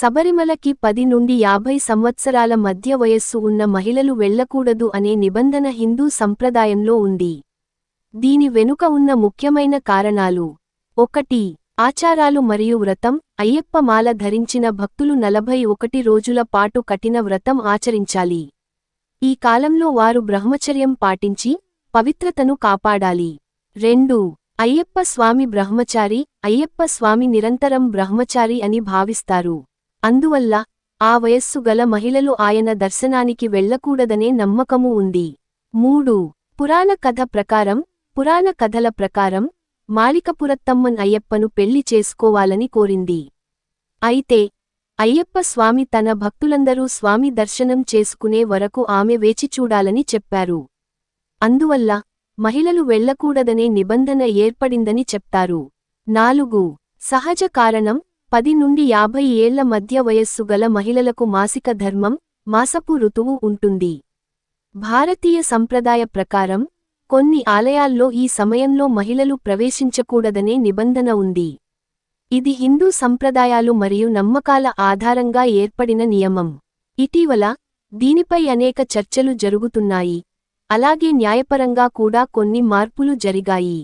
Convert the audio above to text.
శబరిమలకి పది నుండి యాభై సంవత్సరాల మధ్య వయస్సు ఉన్న మహిళలు వెళ్ళకూడదు అనే నిబంధన హిందూ సంప్రదాయంలో ఉంది. దీని వెనుక ఉన్న ముఖ్యమైన కారణాలు. ఒకటి ఆచారాలు మరియు వ్రతం. అయ్యప్ప మాల ధరించిన భక్తులు నలభై ఒకటి రోజుల పాటు కఠిన వ్రతం ఆచరించాలి. ఈ కాలంలో వారు బ్రహ్మచర్యం పాటించి పవిత్రతను కాపాడాలి. రెండు అయ్యప్ప స్వామి బ్రహ్మచారి. అయ్యప్ప స్వామి నిరంతరం బ్రహ్మచారి అని భావిస్తారు. అందువల్ల ఆ వయస్సు గల మహిళలు ఆయన దర్శనానికి వెళ్ళకూడదనే నమ్మకము ఉంది. మూడు. పురాణ కథ ప్రకారం పురాణ కథల ప్రకారం మాళికపురత్తమ్మన్ అయ్యప్పను పెళ్ళి చేసుకోవాలని కోరింది. అయితే అయ్యప్ప స్వామి తన భక్తులందరూ స్వామి దర్శనం చేసుకునే వరకు ఆమె వేచిచూడాలని చెప్పారు. అందువల్ల మహిళలు వెళ్ళకూడదనే నిబంధన ఏర్పడిందని చెప్తారు. నాలుగు. సహజ కారణం పది నుండి యాభై ఏళ్ళ మధ్య వయస్సు గల మహిళలకు మాసిక ధర్మం మాసపు ఋతువు ఉంటుంది. భారతీయ సంప్రదాయ ప్రకారం కొన్ని ఆలయాల్లో ఈ సమయంలో మహిళలు ప్రవేశించకూడదనే నిబంధన ఉంది. ఇది హిందూ సంప్రదాయాలు మరియు నమ్మకాల ఆధారంగా ఏర్పడిన నియమం. ఇటీవల దీనిపై అనేక చర్చలు జరుగుతున్నాయి. అలాగే న్యాయపరంగా కూడా కొన్ని మార్పులు జరిగాయి.